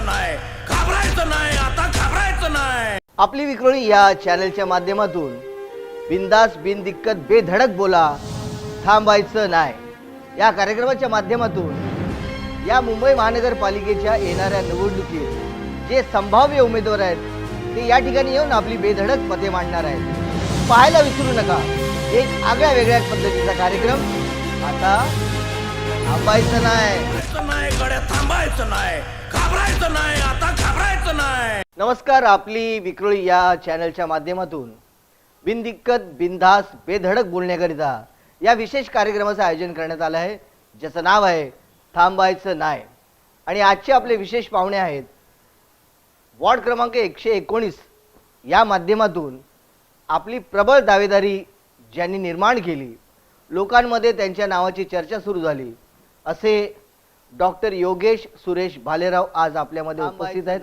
थांबायचं नाही. घाबरायचं नाही. आता घाबरायचं नाही. आपली विक्रोळी या चॅनलच्या माध्यमातून बिंदास बिनदिक्कत बेधडक बोला थांबायचं नाही. या कार्यक्रमाच्या माध्यमातून या मुंबई महानगरपालिकेच्या येणाऱ्या निवडणुकीत जे संभाव्य उमेदवार आहेत ते या ठिकाणी येऊन आपली बेधडक मते मांडणार आहेत. पाहायला विसरू नका. एक आगळ्या वेगळ्या पद्धतीचा कार्यक्रम. आता थांबायचं नाही. घाबरायचं थांबायचं नाही. घाबरायचं नाही आता घाबरायचं नाही. नमस्कार आपली विक्रोळी या चॅनलच्या माध्यमातून. बिनदिक्कत बिनधास बेधडक बोलण्याकरिता या विशेष कार्यक्रमाचं आयोजन करण्यात आलं आहे ज्याचं नाव आहे थांबायचं नाही. आणि आजचे आपले विशेष पाहुणे आहेत वॉर्ड क्रमांक एकशे एकोणीस. या माध्यमातून आपली प्रबळ दावेदारी ज्यांनी निर्माण केली लोकांमध्ये त्यांच्या नावाची चर्चा सुरू झाली असे डॉक्टर योगेश सुरेश भालेराव आज आपल्यामध्ये उपस्थित आहेत.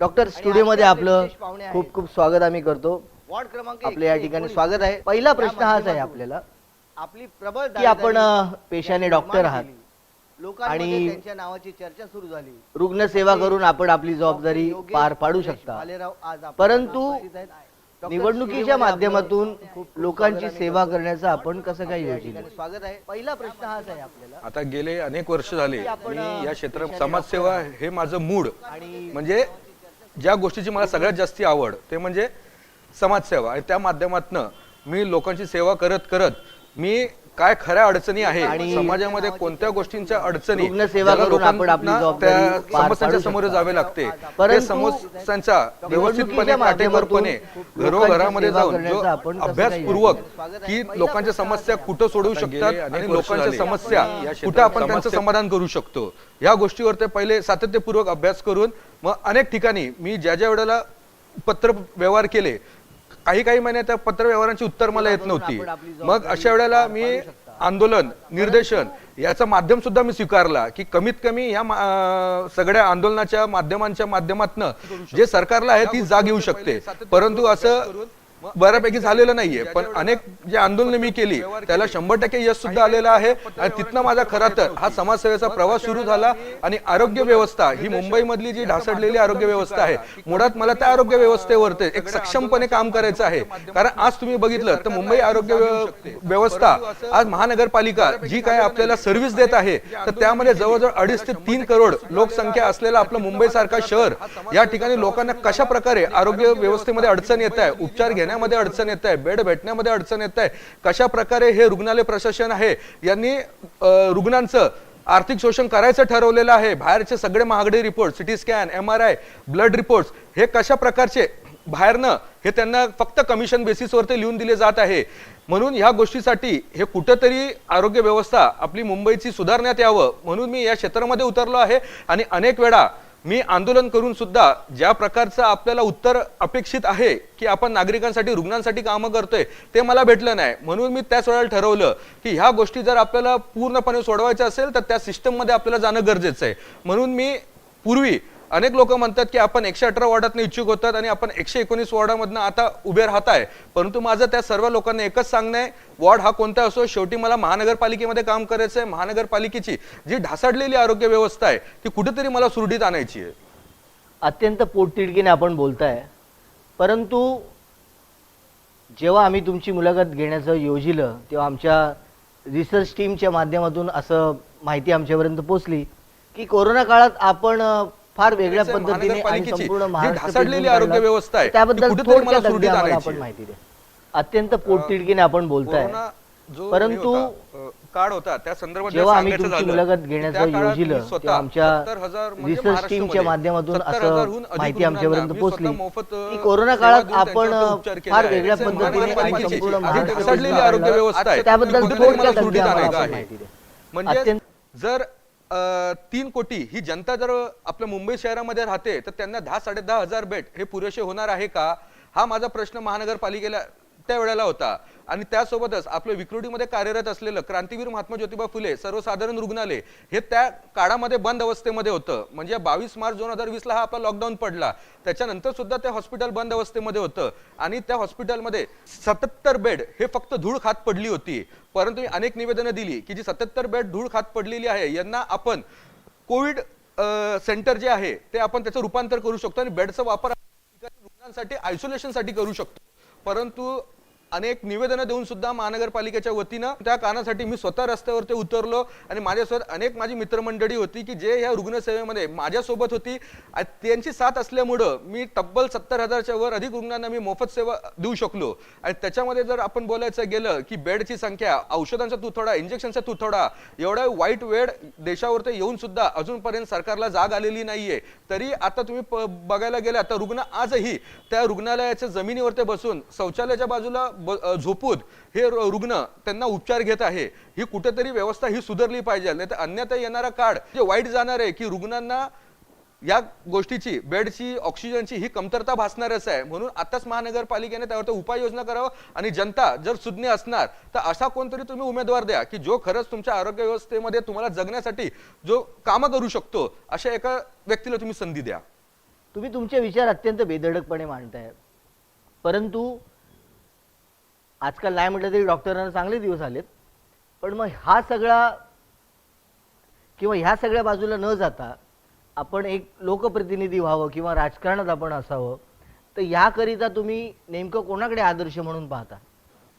डॉक्टर स्टुडिओमध्ये आपलं खूप खूप स्वागत आम्ही करतो. वॉर्ड क्रमांक आपल्या या ठिकाणी स्वागत आहे. पहिला प्रश्न हाच आहे आपल्याला आपली प्रबळ की आपण पेशाने डॉक्टर आहात. आणि त्यांच्या नावाची चर्चा सुरू झाली. रुग्णसेवा करून आपण आपली जबाबदारी पार पाडू शकता. परंतु निवडणुकीच्या माध्यमातून लोकांची सेवा करण्याचं आपण कसं काय योजना स्वागत आहे. पहिला प्रश्न हाच आहे आपल्याला. आता गेले अनेक वर्ष झाले मी या क्षेत्रात समाजसेवा हे माझं मूड म्हणजे ज्या गोष्टीची मला सगळ्यात जास्ती आवड ते म्हणजे समाजसेवा. आणि त्या माध्यमातनं मी लोकांची सेवा करत करत मी काय खऱ्या अडचणी आहे? आणि समाजामध्ये कोणत्या गोष्टींच्या अडचणी? समस्यांच्या समोर. जावे लागते. ते समस्यांच्या व्यवस्थितपणे काटेकोरपणे घरोघरामध्ये जाऊन जो अभ्यासपूर्वक की लोकांच्या समस्या कुठं सोडवू शकतात आणि लोकांच्या समस्या कुठं आपण त्यांचं समाधान करू शकतो? या गोष्टीवर ते पहिले सातत्यपूर्वक अभ्यास करून मग अनेक ठिकाणी मी ज्या ज्या वेळेला पत्र व्यवहार केले काही काही महिने त्या पत्र व्यवहारांची उत्तर मला येत नव्हती. मग अशा वेळेला मी आंदोलन निर्देशन याचं माध्यम सुद्धा मी स्वीकारला की कमीत कमी या सगळ्या आंदोलनाच्या माध्यमांच्या माध्यमातनं जे सरकारला आहे ती जाग येऊ शकते. परंतु असं बऱ्यापैकी झालेलं नाहीये. पण अनेक जे आंदोलनं मी केली त्याला शंभर टक्के यश सुद्धा आलेलं आहे. आणि तिथनं माझा खरा तर हा समाजसेवेचा प्रवास सुरू झाला आणि आरोग्य व्यवस्था ही मुंबई मधली जी ढासळलेली आरोग्य व्यवस्था आहे मुळात मला त्या आरोग्य व्यवस्थेवर ते एक सक्षमपणे काम करायचं आहे. कारण आज तुम्ही बघितलं तर मुंबई आरोग्य व्य- व्यवस्था आज महानगरपालिका जी काय आपल्याला सर्व्हिस देत आहे तर त्यामध्ये जवळजवळ अडीच ते तीन करोड लोकसंख्या असलेलं आपलं मुंबई सारखा शहर या ठिकाणी लोकांना कशा प्रकारे आरोग्य व्यवस्थेमध्ये अडचण येत आहे उपचार घेण्यामध्ये अडचण येत आहे बेड भेटण्यामध्ये अडचण येत आहे कशा प्रकारे हे रुग्णालय प्रशासन आहे यांनी रुग्णांचं आर्थिक शोषण करायचं ठरवलेलं आहे. बाहेरचे सगळे महागडे report CT scan M R I blood reports हे कशा प्रकारचे बाहेरनं हे त्यांना फक्त कमिशन बेसिसवरती लिहून दिले जात आहे. म्हणून ह्या गोष्टीसाठी हे कुठंतरी आरोग्य व्यवस्था आपली मुंबईची सुधारण्यात यावं म्हणून मी या क्षेत्रामध्ये उतरलो आहे. आणि अनेक वेळा मी आंदोलन करून सुद्धा ज्या प्रकारचं आपल्याला उत्तर अपेक्षित आहे की आपण नागरिकांसाठी रुग्णांसाठी कामं करतोय ते मला भेटलं नाही. म्हणून मी त्याच वेळेला ठरवलं की ह्या गोष्टी जर आपल्याला पूर्णपणे सोडवायच्या असेल तर त्या सिस्टममध्ये आपल्याला जाणं गरजेचं आहे. म्हणून मी पूर्वी अनेक लोक म्हणतात की आपण एकशे अठरा वॉर्डातनं इच्छुक होतात आणि आपण एकशे एकोणीस वॉर्डामधनं आता उभे राहत आहे परंतु माझं त्या सर्व लोकांना एकच सांगणं आहे वॉर्ड हा कोणता असो शेवटी मला महानगरपालिकेमध्ये काम करायचं आहे महानगरपालिकेची जी ढासाडलेली आरोग्य व्यवस्था आहे ती कुठेतरी मला सुरळीत आणायची आहे. अत्यंत पोटतिडकीने आपण बोलताय. परंतु जेव्हा आम्ही तुमची मुलाखत घेण्याचं योजिलं तेव्हा आमच्या रिसर्च टीमच्या माध्यमातून असं माहिती आमच्यापर्यंत पोचली की कोरोना काळात आपण फार वेगळ्या पद्धतीने ढासळलेली आरोग्य. व्यवस्था आहे, त्याबद्दल आपण आहे. माहिती द्या अत्यंत पोटतिडकीने आपण बोलताय परंतु काळ होता त्या संदर्भात जेव्हा आम्ही तुमची मुलाखत घेण्याचं योजिलं आमच्या 70,000 म्हणजे रिसर्च टीमच्या माध्यमातून 70,000 हून असं माहिती आमच्यापर्यंत पोहोचली की कोरोना काळात आपण फार. वेगळ्या पद्धतीने संपूर्ण महाराष्ट्र त्याबद्दल मला थोडक्यात सुरळीत अगदी आणायचं आम्हाला आहे माहिती द्या. म्हणजे अत्यंत जर तीन कोटी ही जनता जर आपल्या मुंबई शहरामध्ये राहते तर त्यांना दहा साडे दहा हजार बेड हे पुरेसे होणार आहे का? हा माझा प्रश्न महानगरपालिकेला त्या वेळेला होता. आणि त्यासोबतच आपल्या विक्रोडीमध्ये कार्यरत असलेलं क्रांतीवीर महात्मा ज्योतिबा फुले सर्वसाधारण रुग्णालय हे त्या काळामध्ये बंद अवस्थेमध्ये होतं. म्हणजे बावीस मार्च दोन हजार वीसला हा आपला लॉकडाऊन पडला. त्याच्यानंतर सुद्धा ते हॉस्पिटल बंद अवस्थेमध्ये होतं. आणि त्या हॉस्पिटलमध्ये सत्तर बेड हे फक्त धूळ खात पडली होती. परंतु मी अनेक निवेदनं दिली की जी सत्तर बेड धूळ खात पडलेली आहे यांना आपण कोविड सेंटर जे आहे ते आपण त्याचं रूपांतर करू शकतो आणि बेडचा वापर रुग्णांसाठी आयसोलेशनसाठी करू शकतो. परंतु अनेक निवेदनं देऊन सुद्धा महानगरपालिकेच्या वतीनं त्या कारणासाठी मी स्वतः रस्त्यावरती उतरलो आणि माझ्यासोबत अनेक माझी मित्रमंडळी होती की जे या रुग्णसेवेमध्ये माझ्यासोबत होती. त्यांची साथ असल्यामुळं मी तब्बल सत्तर हजारच्या वर अधिक रुग्णांना मी मोफत सेवा देऊ शकलो. आणि त्याच्यामध्ये जर आपण बोलायचं गेलं की बेडची संख्या औषधांचा तुथोडा इंजेक्शनचा तुथोडा एवढा वाईट वेळ देशावरती येऊन सुद्धा अजूनपर्यंत सरकारला जाग आलेली नाहीये. तरी आता तुम्ही प- बघायला गेला तर रुग्ण आजही त्या रुग्णालयाच्या जमिनीवरती बसून शौचालयाच्या बाजूला झोपून हे रुग्ण त्यांना उपचार घेत आहे. ही कुठेतरी व्यवस्था ही सुधारली पाहिजे. नाही तर अन्यथा येणारा काळ जे वाईट जाणार आहे की रुग्णांना या गोष्टीची बेडची ऑक्सिजनची ही कमतरता भासणारच आहे. म्हणून आताच महानगरपालिकेने त्यावर उपाययोजना करावं आणि जनता जर सुज्ञ असणार तर असा कोणतरी तुम्ही उमेदवार द्या की जो खरंच तुमच्या आरोग्य व्यवस्थेमध्ये तुम्हाला जगण्यासाठी जो कामं करू शकतो अशा एका व्यक्तीला तुम्ही संधी द्या. तुम्ही तुमचे विचार अत्यंत बेधडकपणे मांडताय. परंतु आजकाल नाही म्हटलं तरी डॉक्टरांना चांगले दिवस आलेत. पण मग हा सगळा किंवा ह्या सगळ्या बाजूला न जाता आपण एक लोकप्रतिनिधी व्हावं किंवा राजकारणात आपण असावं तर याकरिता तुम्ही नेमकं कोणाकडे आदर्श म्हणून पाहता?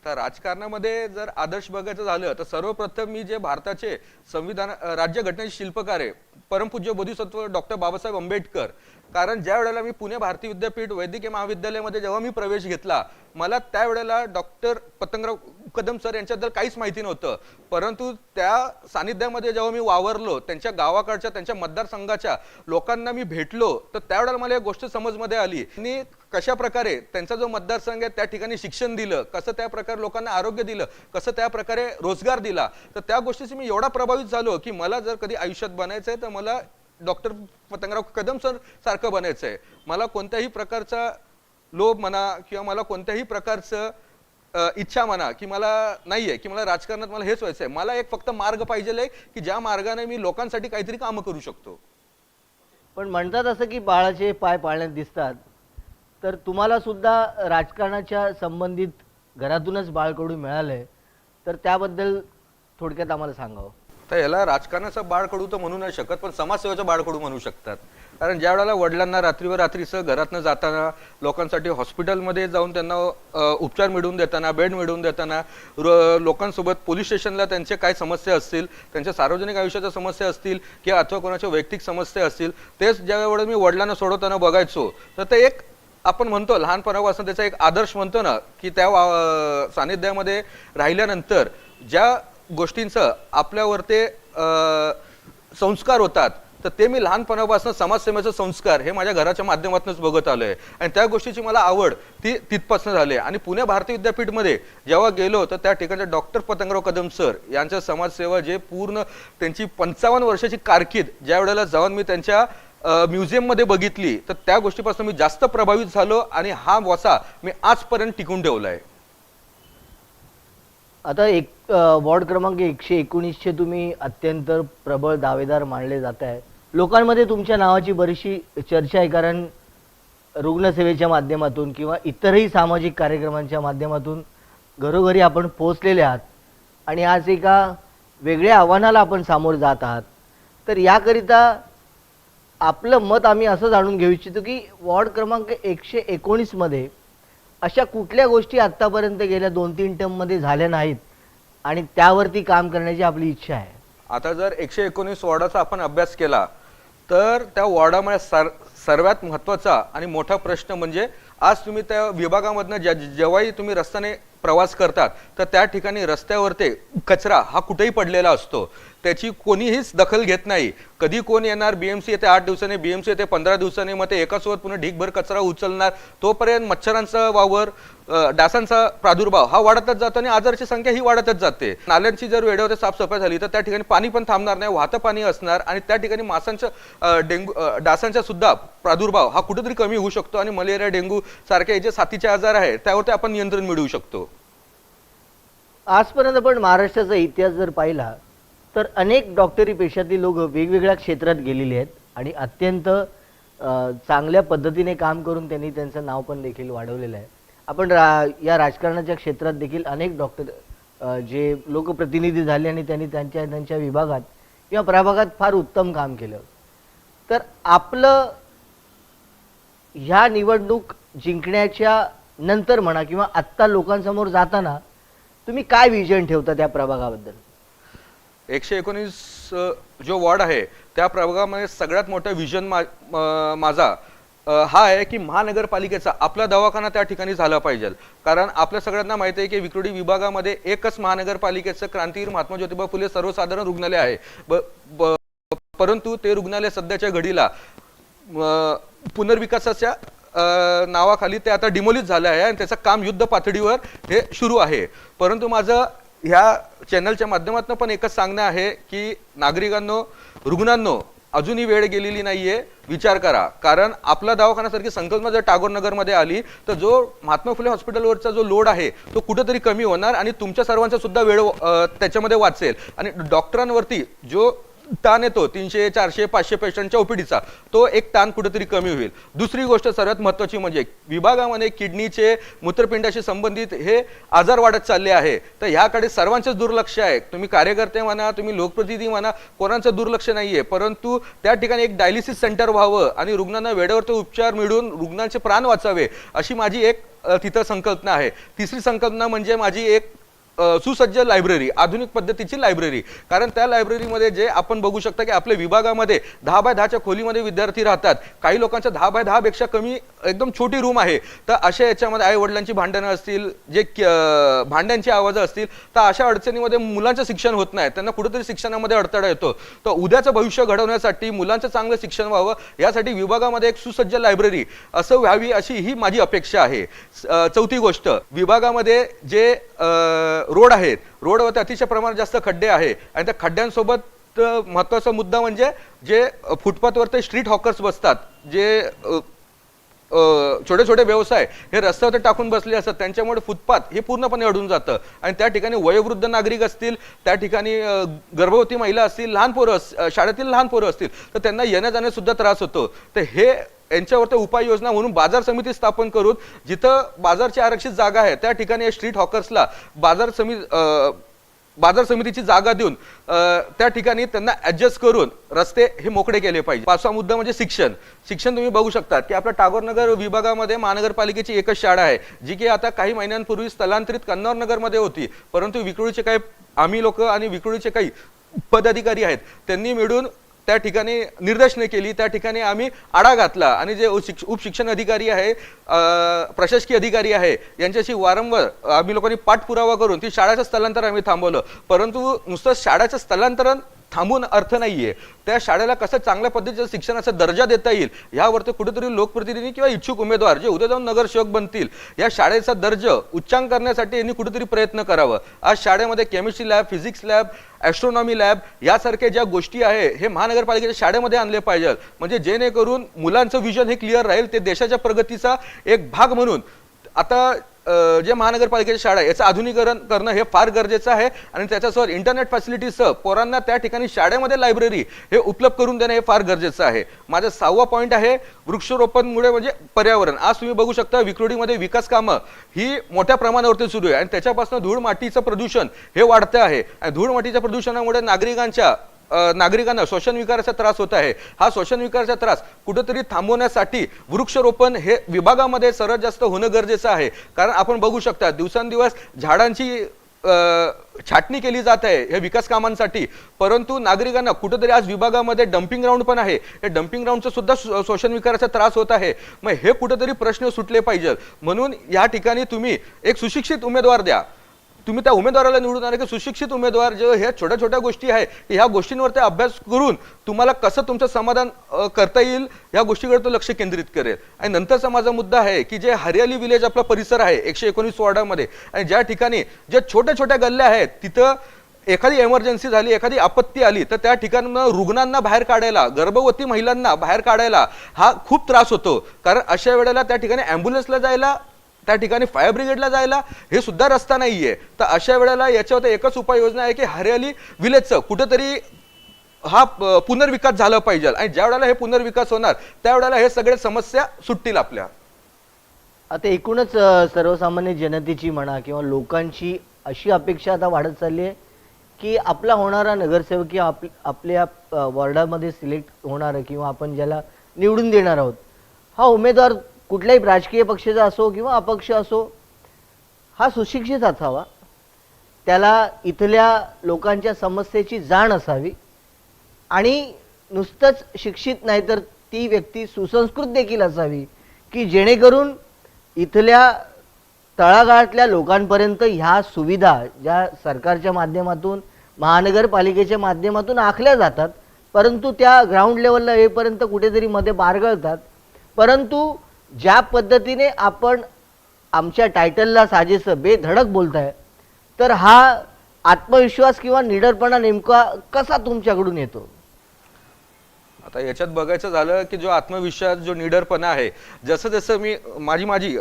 तर राजकारणामध्ये जर आदर्श बघायचं झालं तर सर्वप्रथम मी जे भारताचे संविधान राज्यघटनेचे शिल्पकार आहे परमपूज्य बोधिसत्व डॉक्टर बाबासाहेब आंबेडकर. कारण ज्या वेळेला मी पुणे भारती विद्यापीठ वैद्यकीय महाविद्यालयामध्ये जेव्हा मी प्रवेश घेतला मला त्यावेळेला डॉक्टर पतंगराव कदम सर यांच्याबद्दल काहीच माहिती नव्हतं. परंतु त्या सानिध्यामध्ये जेव्हा मी वावरलो त्यांच्या गावाकडच्या त्यांच्या मतदारसंघाच्या लोकांना मी भेटलो तर त्यावेळेला मला एक गोष्ट समजमध्ये आली. आणि कशा प्रकारे त्यांचा जो मतदारसंघ आहे त्या ठिकाणी शिक्षण दिलं कसं त्या प्रकारे लोकांना आरोग्य दिलं कसं त्या प्रकारे रोजगार दिला तर त्या गोष्टीची मी एवढा प्रभावित झालो की मला जर कधी आयुष्यात बनायचं आहे तर मला डॉक्टर पतंगराव कदम सर सारखं आहे. मला कोणत्याही प्रकारचा लोभ म्हणा किंवा मला कोणत्याही प्रकारचं इच्छा म्हणा की मला नाही आहे की मला राजकारणात मला हेच आहे मला एक फक्त मार्ग पाहिजे की ज्या मार्गाने मी लोकांसाठी काहीतरी कामं करू शकतो. पण म्हणतात असं की बाळाचे पाय पाळण्यात दिसतात. तर तुम्हाला सुद्धा राजकारणाच्या संबंधित घरातूनच बाळकडू मिळालंय. तर त्याबद्दल थोडक्यात आम्हाला सांगावं. तर याला राजकारणाचं बाळकडू तर म्हणू नाही शकत पण समाजसेवेचं बाळकडू म्हणू शकतात. कारण ज्या वेळेला वडिलांना रात्रीवर रात्रीचं घरातनं जाताना लोकांसाठी हॉस्पिटलमध्ये जाऊन त्यांना उपचार मिळवून देताना बेड मिळवून देताना लोकांसोबत पोलीस स्टेशनला त्यांचे काय समस्या असतील त्यांच्या सार्वजनिक आयुष्याच्या समस्या असतील किंवा अथवा कोणाच्या वैयक्तिक समस्या असतील तेच ज्या वेळेला मी वडिलांना सोडवताना बघायचो तर ते एक आपण म्हणतो लहानपणापासून त्याचा एक आदर्श म्हणतो ना की त्या वा- सानिध्यामध्ये राहिल्यानंतर ज्या गोष्टींचं आपल्यावर ते संस्कार होतात तर ते मी लहानपणापासून समाजसेवेचा संस्कार हे माझ्या घराच्या माध्यमातूनच बघत आलो आहे आणि त्या गोष्टीची मला आवड ती तिथपासून झाली आणि पुणे भारती विद्यापीठमध्ये जेव्हा गेलो तर त्या ठिकाणचे डॉक्टर पतंगराव कदम सर यांच्या समाजसेवा जे पूर्ण त्यांची पंचावन्न वर्षाची कारकीर्द ज्या वेळेला जाऊन मी त्यांच्या म्युझियममध्ये बघितली तर त्या गोष्टीपासून मी जास्त प्रभावित झालो आणि हा वसा मी आजपर्यंत टिकून ठेवला आहे. आता एक वॉर्ड क्रमांक एकशे एकोणीसचे तुम्ही अत्यंत प्रबळ दावेदार मानले जात आहे. लोकांमध्ये तुमच्या नावाची बरीचशी चर्चा आहे कारण रुग्णसेवेच्या माध्यमातून किंवा इतरही सामाजिक कार्यक्रमांच्या माध्यमातून घरोघरी आपण पोहोचलेले आहात आणि आज एका वेगळ्या आव्हानाला आपण सामोरे जात आहात. तर याकरिता आपलं मत आम्ही असं जाणून घेऊ इच्छितो की वॉर्ड क्रमांक एकशे एकोणीसमध्ये अशा कुठल्या गोष्टी आत्तापर्यंत गेल्या दोन तीन टर्ममध्ये झाल्या नाहीत आणि त्यावरती काम करण्याची आपली इच्छा आहे? आता जर एकशे एकोणीस वॉर्डाचा आपण अभ्यास केला तर त्या वॉर्डामध्ये सर सर्वात महत्त्वाचा आणि मोठा प्रश्न म्हणजे आज तुम्ही त्या विभागामधनं ज्या जेव्हाही तुम्ही रस्त्याने प्रवास करतात तर त्या ठिकाणी रस्त्यावरती कचरा हा कुठेही पडलेला असतो. त्याची कोणीहीच दखल घेत नाही. कधी कोण येणार? बीएमसी येते आठ दिवसांनी बीएमसी येते पंधरा दिवसांनी. मग ते एकासोबत पुन्हा ढीकभर कचरा उचलणार. तोपर्यंत मच्छरांचा वावर डासांचा प्रादुर्भाव हा वाढतच जातो आणि आजाराची संख्या ही वाढतच जाते. नाल्यांची जर वेळेवर साफसफाई झाली तर त्या ठिकाणी पाणी पण थांबणार नाही वाहतं पाणी असणार आणि त्या ठिकाणी मासांच्या डेंगू डासांचा सुद्धा प्रादुर्भाव हा कुठेतरी कमी होऊ शकतो आणि मलेरिया डेंग्यू सारखे जे साथीचे आजार आहेत त्यावरती आपण नियंत्रण मिळवू शकतो. आजपर्यंत पण महाराष्ट्राचा इतिहास जर पाहिला तर अनेक डॉक्टरी पेशातील लोक वेगवेगळ्या क्षेत्रात गेलेली आहेत आणि अत्यंत चांगल्या पद्धतीने काम करून त्यांनी त्यांचं नाव पण देखील वाढवलेलं आहे. आपण रा या राजकारणाच्या क्षेत्रात देखील अनेक डॉक्टर जे लोकप्रतिनिधी झाले आणि त्यांनी त्यांच्या त्यांच्या विभागात किंवा प्रभागात फार उत्तम काम केलं. तर आपलं ह्या निवडणूक जिंकण्याच्या नंतर म्हणा किंवा आत्ता लोकांसमोर जाताना तुम्ही काय विजन ठेवता त्या प्रभागाबद्दल? एकशे एकोणीस जो वॉर्ड आहे त्या प्रभागामध्ये सगळ्यात मोठा विजन मा, माझा हा आहे की महानगरपालिकेचा आपला दवाखाना त्या ठिकाणी झाला पाहिजे. कारण आपल्या सगळ्यांना माहिती आहे की विक्रोडी विभागामध्ये एकच महानगरपालिकेचं क्रांतीवीर महात्मा ज्योतिबा फुले सर्वसाधारण रुग्णालय आहे. ब- ब- परंतु ते रुग्णालय सध्याच्या घडीला पुनर्विकासाच्या नावाखाली ते आता डिमोलिश झालं आहे आणि त्याचं काम युद्ध पातळीवर हे सुरू आहे. परंतु माझं ह्या चॅनलच्या माध्यमातून पण एकच सांगणं आहे की नागरिकांनो रुग्णांनो अजूनही वेळ गेलेली नाहीये. विचार करा. कारण आपला दवाखान्यासारखी संकल्पना जर टागोर नगरमध्ये आली तर जो महात्मा फुले हॉस्पिटलवरचा जो लोड आहे तो कुठेतरी कमी होणार आणि तुमच्या सर्वांचा सुद्धा वेळ त्याच्यामध्ये वाचेल. आणि डॉक्टरांवरती जो ताण येतो तीनशे चारशे पाचशे पेशंटच्या ओपीडीचा. तो एक ताण कुठेतरी कमी होईल. दुसरी गोष्ट सर्वात महत्वाची म्हणजे विभागामध्ये किडनीचे मूत्रपिंडाशी संबंधित हे आजार वाढत चालले आहे. तर ह्याकडे सर्वांचेच दुर्लक्ष आहे. तुम्ही कार्यकर्ते म्हणा तुम्ही लोकप्रतिनिधी म्हणा कोणाचं दुर्लक्ष नाही आहे परंतु त्या ठिकाणी एक डायलिसिस सेंटर व्हावं आणि रुग्णांना वेळेवर ते उपचार मिळून रुग्णांचे प्राण वाचावे अशी माझी एक तिथं संकल्पना आहे. तिसरी संकल्पना म्हणजे माझी एक सुसज्ज लायब्ररी आधुनिक पद्धतीची लायब्ररी कारण त्या लायब्ररीमध्ये जे आपण बघू शकता की आपल्या विभागामध्ये दहा बाय दहाच्या खोलीमध्ये विद्यार्थी राहतात. काही लोकांच्या दहा बाय दहापेक्षा कमी एकदम छोटी रूम आहे. तर अशा याच्यामध्ये आई वडिलांची भांडणं असतील जे भांड्यांची आवाजं असतील तर अशा अडचणीमध्ये मुलांचं शिक्षण होत नाही. त्यांना कुठेतरी शिक्षणामध्ये अडथळा येतो. तर उद्याचं भविष्य घडवण्यासाठी मुलांचं चांगलं शिक्षण व्हावं यासाठी विभागामध्ये एक सुसज्ज लायब्ररी असं व्हावी अशी ही माझी अपेक्षा आहे. स- चौथी गोष्ट. विभागामध्ये जे रोड आहेत रोडवरती अतिशय प्रमाणात जास्त खड्डे आहे. आणि त्या खड्ड्यांसोबत महत्त्वाचा महत्त्वाचा मुद्दा म्हणजे जे अ, फुटपाथवरती स्ट्रीट हॉकर्स बसतात जे छोटे छोटे व्यवसाय हे रस्त्यावर टाकून बसले असतात त्यांच्यामुळे फुटपाथ हे पूर्णपणे अडून जातं. आणि त्या ठिकाणी वयोवृद्ध नागरिक असतील त्या ठिकाणी गर्भवती महिला असतील लहान पोरं अस- शाळेतील लहान पोरं असतील तर त्यांना येण्या जाण्यास सुद्धा त्रास होतो. तर हे यांच्यावरती उपाययोजना म्हणून बाजार समिती स्थापन करून जिथं बाजारची आरक्षित जागा आहे त्या ठिकाणी स्ट्रीट हॉकर्सला बाजार समिती बाजार समितीची जागा देऊन त्या ठिकाणी त्यांना ऍडजस्ट करून रस्ते हे मोकळे केले पाहिजे. पाचवा मुद्दा म्हणजे शिक्षण. शिक्षण तुम्ही बघू शकता की आपल्या टागोरनगर विभागामध्ये महानगरपालिकेची एकच शाळा आहे जी की आता काही महिन्यांपूर्वी स्थलांतरित कन्नौर नगरमध्ये होती. परंतु विक्रोळीचे काही आम्ही लोक आणि विक्रोळीचे काही पदाधिकारी आहेत त्यांनी मिळून त्या ठिकाणी निर्देशने केली त्या ठिकाणी आम्ही आडा घातला. आणि जे उपशिक्षण अधिकारी आहे प्रशासकीय अधिकारी आहे यांच्याशी वारंवार आम्ही लोकांनी पाठपुरावा करून ती शाळेचं स्थलांतर आम्ही थांबवलं. परंतु नुसतं शाळेचं स्थलांतरण थांबून अर्थ नाहीये. त्या शाळेला कसं चांगल्या पद्धतीचं शिक्षणाचा दर्जा देता येईल यावरती कुठेतरी लोकप्रतिनिधी किंवा इच्छुक उमेदवार जे उद्या जाऊन नगरसेवक बनतील या शाळेचा दर्जा उच्चांक करण्यासाठी यांनी कुठेतरी प्रयत्न करावं. आज शाळेमध्ये chemistry lab physics lab astronomy lab यासारख्या ज्या गोष्टी आहे हे महानगरपालिकेच्या शाळेमध्ये आणले पाहिजेत. म्हणजे जेणेकरून मुलांचं विजन हे क्लिअर राहील ते देशाच्या प्रगतीचा एक भाग म्हणून. आता जे महानगरपालिकेच्या शाळा आहे याचं आधुनिकीकरण करणं हे फार गरजेचं आहे आणि त्याच्यासोबत इंटरनेट फॅसिलिटीसह पोरांना त्या ठिकाणी शाळेमध्ये लायब्ररी हे उपलब्ध करून देणं हे फार गरजेचं आहे. माझा सहावा पॉईंट आहे वृक्षारोपणमुळे म्हणजे पर्यावरण. आज तुम्ही बघू शकता विक्रोडीमध्ये विकास कामं ही मोठ्या प्रमाणावरती सुरू आहे आणि त्याच्यापासून धूळ मातीचं प्रदूषण हे वाढतं आहे. आणि धूळ मातीच्या प्रदूषणामुळे नागरिकांच्या नागरिकांना श्वसन विकाराचा त्रास होत आहे. हा श्वसन विकाराचा त्रास कुठेतरी थांबवण्यासाठी वृक्षारोपण हे विभागामध्ये सर्वात जास्त होणं गरजेचं आहे. कारण आपण बघू शकता दिवसांदिवस झाडांची छाटणी केली जात आहे या विकास कामांसाठी. परंतु नागरिकांना कुठेतरी आज विभागामध्ये डम्पिंग ग्राउंड पण आहे. हे डम्पिंग ग्राउंडचं सुद्धा शोषण विकाराचा त्रास होत आहे. मग हे कुठेतरी प्रश्न सुटले पाहिजेत. म्हणून या ठिकाणी तुम्ही एक सुशिक्षित उमेदवार द्या. तुम्ही त्या उमेदवाराला निवडून आणा की सुशिक्षित उमेदवार जे ह्या छोट्या छोट्या गोष्टी आहे ह्या गोष्टींवर ते अभ्यास करून तुम्हाला कसं तुमचं समाधान करता येईल ह्या गोष्टीकडे तो लक्ष केंद्रित करेल. आणि नंतरचा माझा मुद्दा आहे की जे हरियाली विलेज आपला परिसर आहे एकशे एकोणीस वॉर्डामध्ये आणि ज्या ठिकाणी ज्या छोट्या छोट्या गल्ल्या आहेत तिथं एखादी एमर्जन्सी झाली एखादी आपत्ती आली तर त्या ठिकाणी रुग्णांना बाहेर काढायला गर्भवती महिलांना बाहेर काढायला हा खूप त्रास होतो. कारण अशा वेळेला त्या ठिकाणी ॲम्ब्युलन्सला जायला त्या ठिकाणी फायर ब्रिगेडला जायला हे सुद्धा रस्ता नाही आहे तर अशा वेळेला याच्यावर एकच उपाययोजना आहे की हरियाली विलेजचं कुठंतरी हा पुनर्विकास झाला पाहिजे. आणि ज्या वेळेला हे पुनर्विकास होणार त्यावेळेला हे सगळे समस्या सुटतील आपल्या. आता एकूणच सर्वसामान्य जनतेची म्हणा किंवा लोकांची अशी अपेक्षा आता वाढत चालली आहे की आपला होणारा नगरसेवक किंवा आप आपल्या वॉर्डामध्ये सिलेक्ट होणारा किंवा आपण ज्याला निवडून देणार आहोत हा उमेदवार कुठल्याही राजकीय पक्षाचा असो किंवा अपक्ष असो हा सुशिक्षित असावा. त्याला इथल्या लोकांच्या समस्येची जाण असावी. आणि नुसतंच शिक्षित नाही तर ती व्यक्ती सुसंस्कृत देखील असावी की जेणेकरून इथल्या तळागाळातल्या लोकांपर्यंत ह्या सुविधा ज्या सरकारच्या माध्यमातून महानगरपालिकेच्या माध्यमातून आखल्या जातात परंतु त्या ग्राउंड लेवलला येईपर्यंत कुठेतरी मध्ये बारगळतात. परंतु ज्या पद्धतीने आपण आमच्या टायटलला साजेसं बेधडक बोलताय तर हा आत्मविश्वास किंवा निडरपणा नेमका कसा तुमच्याकडून येतो? आता याच्यात बघायचं झालं की जो आत्मविश्वास जो निडरपणा आहे जसं जसं मी माझी माझी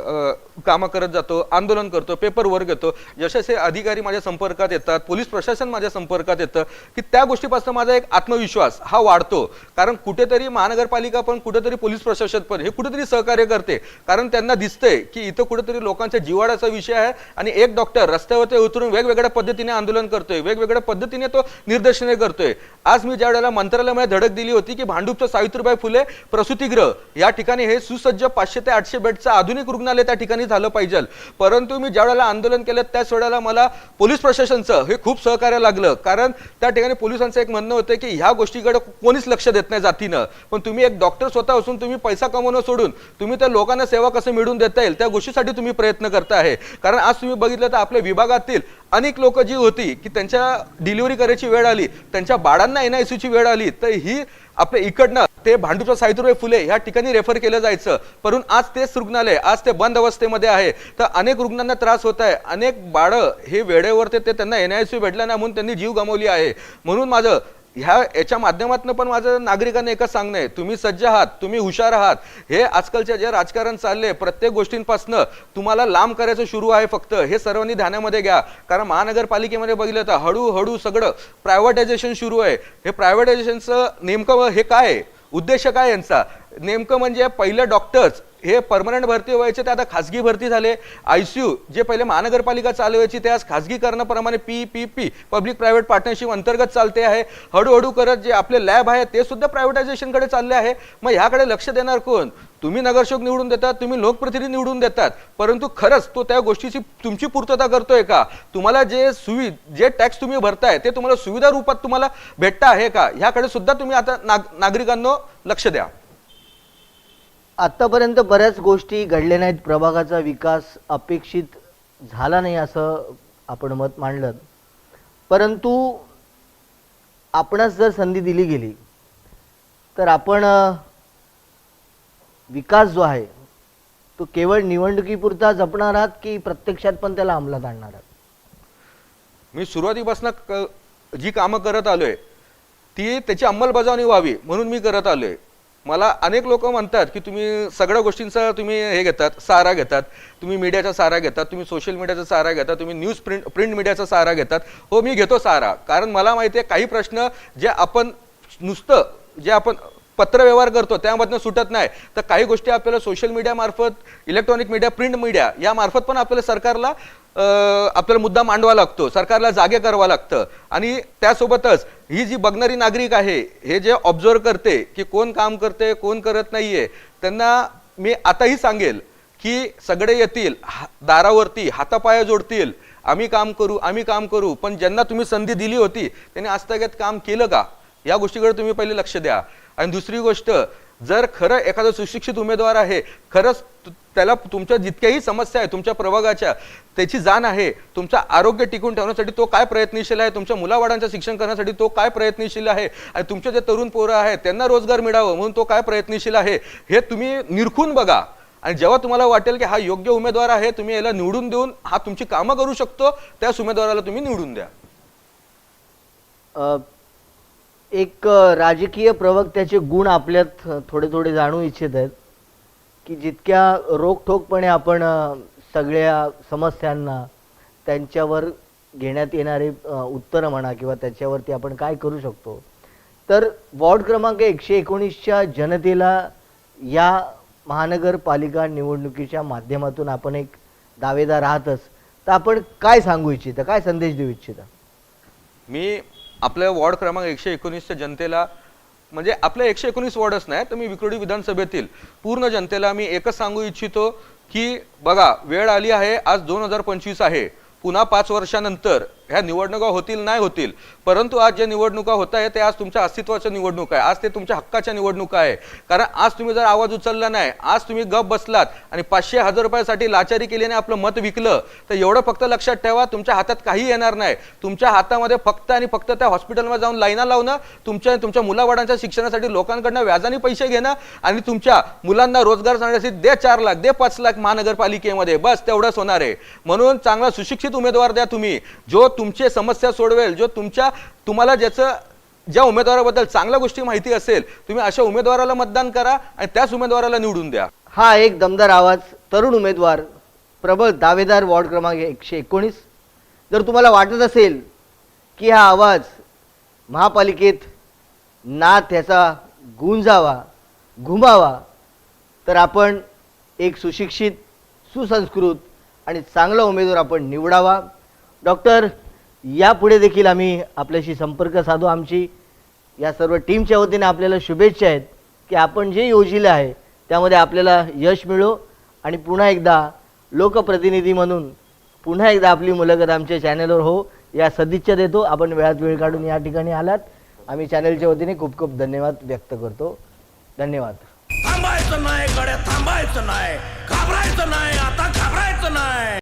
कामं करत जातो आंदोलन करतो पेपर वर्क घेतो जसे जसे अधिकारी माझ्या संपर्कात येतात पोलीस प्रशासन माझ्या संपर्कात येतं की त्या गोष्टीपासून माझा एक आत्मविश्वास हा वाढतो. कारण कुठेतरी महानगरपालिका पण कुठेतरी पोलीस प्रशासन पण हे कुठेतरी सहकार्य करते. कारण त्यांना दिसतंय की इथं कुठेतरी लोकांच्या जिवाड्याचा विषय आहे आणि एक डॉक्टर रस्त्यावरती उतरून वेगवेगळ्या पद्धतीने आंदोलन करतोय वेगवेगळ्या पद्धतीने तो निर्देशने करतोय. आज मी ज्या वेळेला मंत्रालयामध्ये धडक दिली होती की भांडूपचं सावित्रीबाई फुले प्रसूतीगृह या ठिकाणी हे सुसज्ज पाचशे ते आठशे बेडचं आधुनिक रुग्णालय त्या ठिकाणी झालं पाहिजे. परंतु मी ज्या वेळेला आंदोलन केलं त्याच वेळेला मला पोलीस प्रशासनचं हे खूप सहकार्य लागलं. कारण त्या ठिकाणी पोलिसांचं एक म्हणणं होतं की ह्या गोष्टीकडे कोणीच लक्ष देत नाही जातीनं. पण तुम्ही एक डॉक्टर स्वतः असून तुम्ही पैसा कमवणं सोडून तुम्ही त्या लोकांना सेवा कसं मिळवून देता येईल त्या गोष्टीसाठी तुम्ही प्रयत्न करता आहे. कारण आज तुम्ही बघितलं तर आपल्या विभागातील अनेक लोक जी होती की त्यांच्या डिलिव्हरी करायची वेळ आली त्यांच्या बाळांना एन आय सीची वेळ आली तर ही आपल्या इकडनं ते भांडूपच्या सावित्रीबाई फुले ह्या ठिकाणी रेफर केलं जायचं. परंतु आज तेच रुग्णालय आज ते बंद अवस्थेमध्ये आहे. तर अनेक रुग्णांना त्रास होत आहे. अनेक बाळं हे वेळेवर ते त्यांना एन आय सी भेटलं नाही म्हणून त्यांनी जीव गमावली आहे. म्हणून माझं ह्या याच्या माध्यमातून पण माझं नागरिकांना एकच सांगणं आहे. तुम्ही सज्ज आहात तुम्ही हुशार आहात. हे आजकालचे जे राजकारण चालले प्रत्येक गोष्टींपासनं तुम्हाला लांब करायचं सुरू आहे फक्त. हे सर्वांनी ध्यानामध्ये घ्या. कारण महानगरपालिकेमध्ये बघितलं तर हळूहळू सगळं प्रायव्हेटायझेशन सुरू आहे. हे प्रायव्हेटायझेशनचं नेमकं हे काय उद्देश काय यांचा? नेमकं म्हणजे पहिलं डॉक्टर्स हे परमनंट भरती व्हायचे ते आता खासगी भरती झाले. आय सी यू जे पहिले महानगरपालिका चालवायची ते आज खासगीकरणाप्रमाणे P P P public private partnership अंतर्गत चालते आहे. हळूहळू करत जे आपले लॅब आहे ते सुद्धा प्रायव्हेटायझेशनकडे चालले आहे. मग ह्याकडे लक्ष देणार कोण? तुम्ही नगरसेवक निवडून देतात तुम्ही लोकप्रतिनिधी निवडून देतात. परंतु खरंच तो त्या गोष्टीची तुमची पूर्तता करतोय का? तुम्हाला जे सुवि जे टॅक्स तुम्ही भरताय ते तुम्हाला सुविधा रूपात तुम्हाला भेटता आहे का? ह्याकडे सुद्धा तुम्ही आता नाग नागरिकांना लक्ष द्या. आत्तापर्यंत बऱ्याच गोष्टी घडल्या नाहीत. प्रभागाचा विकास अपेक्षित झाला नाही असं आपण मत मांडलं. परंतु आपणास जर संधी दिली गेली तर आपण विकास जो आहे तो केवळ निवडणुकीपुरता जपणार आहात की प्रत्यक्षात पण त्याला अंमलात आणणार आहात? मी सुरुवातीपासून जी कामं करत आलोय ती त्याची अंमलबजावणी व्हावी म्हणून मी करत आलोय. मला अनेक लोक म्हणतात की तुम्ही सगळ्या गोष्टींचा तुम्ही हे घेतात सहारा घेतात. तुम्ही मीडियाचा सहारा घेतात तुम्ही सोशल मीडियाचा सहारा घेतात तुम्ही न्यूज प्रिंट प्रिंट मीडियाचा सहारा घेतात. हो मी घेतो सहारा कारण मला माहिती आहे काही प्रश्न जे आपण नुसतं जे आपण पत्रव्यवहार करतो त्यामधनं सुटत नाही. तर काही गोष्टी आपल्याला सोशल मीडियामार्फत इलेक्ट्रॉनिक मीडिया प्रिंट मीडिया यामार्फत पण आपल्याला सरकारला आपल्याला मुद्दा मांडवा लागतो सरकारला जागे करावं लागतं. आणि त्यासोबतच ही जी बघणारी नागरिक आहे हे जे ऑब्झर्व करते की कोण काम करते कोण करत नाहीये त्यांना मी आताही सांगेल की सगळे येतील हा- दारावरती हातापाया जोडतील आम्ही काम करू आम्ही काम करू पण ज्यांना तुम्ही संधी दिली होती त्यांनी आजतागत काम केलं का? या गोष्टीकडे तुम्ही पहिले लक्ष द्या. आणि दुसरी गोष्ट जर खरं एखादा सुशिक्षित उमेदवार आहे खरंच त्याला तुमच्या जितक्याही समस्या आहे तुमच्या प्रभागाच्या त्याची जाण आहे तुमचं आरोग्य टिकून ठेवण्यासाठी तो काय प्रयत्नशील आहे तुमच्या मुलावाडांचं शिक्षण करण्यासाठी तो काय प्रयत्नशील आहे आणि तुमचे जे तरुण पोरं आहेत त्यांना रोजगार मिळावं म्हणून तो काय प्रयत्नशील आहे हे तुम्ही निरखून बघा. आणि जेव्हा तुम्हाला वाटेल की हा योग्य उमेदवार आहे तुम्ही याला निवडून देऊन हा तुमची कामं करू शकतो त्याच उमेदवाराला तुम्ही निवडून द्या. एक राजकीय प्रवक्त्याचे गुण आपल्यात थोडे थोडे जाणू इच्छित आहेत. की जितक्या रोखठोकपणे आपण सगळ्या समस्यांना त्यांच्यावर घेण्यात येणारे उत्तरं म्हणा किंवा त्याच्यावरती आपण काय करू शकतो तर वॉर्ड क्रमांक एकशे एकोणीसच्या जनतेला या महानगरपालिका निवडणुकीच्या माध्यमातून आपण एक दावेदार आहातच तर आपण काय सांगू इच्छिता? काय संदेश देऊ इच्छिता? मी आपल्या वॉर्ड क्रमांक एकशे एकोणीसच्या जनतेला म्हणजे आपल्या एकशे एकोणीस वॉर्डच नाही तर मी विक्रोडी विधानसभेतील पूर्ण जनतेला मी एकच सांगू इच्छितो की बघा वेळ आली आहे आज दोन हजार पंचवीस आहे. पुन्हा पाच वर्षानंतर ह्या निवडणुका होतील नाही होतील. परंतु आज ज्या निवडणुका होत आहे ते आज तुमच्या अस्तित्वाच्या निवडणुका आहे. आज ते तुमच्या हक्काच्या निवडणुका आहे. कारण आज तुम्ही जर आवाज उचलला नाही आज तुम्ही गप बसलात आणि पाचशे हजार रुपयासाठी लाचारी केल्याने आपलं मत विकलं तर एवढं फक्त लक्षात ठेवा तुमच्या हातात काही येणार नाही. तुमच्या हातामध्ये फक्त आणि फक्त त्या हॉस्पिटलमध्ये जाऊन लाईना लावणं तुमच्या तुमच्या मुलाबाळांच्या शिक्षणासाठी लोकांकडनं व्याजाने पैसे घेणं आणि तुमच्या मुलांना रोजगार सांगण्यासाठी दे चार लाख दे पाच लाख महानगरपालिकेमध्ये. बस तेवढंच होणार आहे. म्हणून चांगला सुशिक्षित उमेदवार द्या तुम्ही. जो तुमचे समस्या सोडवेल. जो तुमच्या तुम्हाला ज्याचं ज्या उमेदवाराबद्दल चांगल्या गोष्टी माहिती असेल तुम्ही अशा उमेदवाराला मतदान करा आणि त्याच उमेदवाराला निवडून द्या. हा एक दमदार आवाज तरुण उमेदवार प्रबळ दावेदार वॉर्ड क्रमांक एकशे एकोणीस. जर तुम्हाला वाटत असेल की हा आवाज महापालिकेत ना त्याचा गुंजावा घुमावा तर आपण एक सुशिक्षित सुसंस्कृत आणि चांगला उमेदवार आपण निवडावा. डॉक्टर यापुढे देखील आम्ही आपल्याशी संपर्क साधू. आमची या सर्व टीमच्या वतीने आपल्याला शुभेच्छा आहेत की आपण जे योजिलं आहे त्यामध्ये आपल्याला यश मिळो. आणि पुन्हा एकदा लोकप्रतिनिधी म्हणून पुन्हा एकदा आपली मुलाखत आमच्या चॅनलवर हो. या सदिच्छा देतो. आपण वेळात वेळ काढून या ठिकाणी आलात. आम्ही चॅनलच्या वतीने खूप खूप धन्यवाद व्यक्त करतो. धन्यवाद. थांबायचं नाही गड्या थांबायचं नाही. घाबरायचं नाही आता घाबरायचं नाही.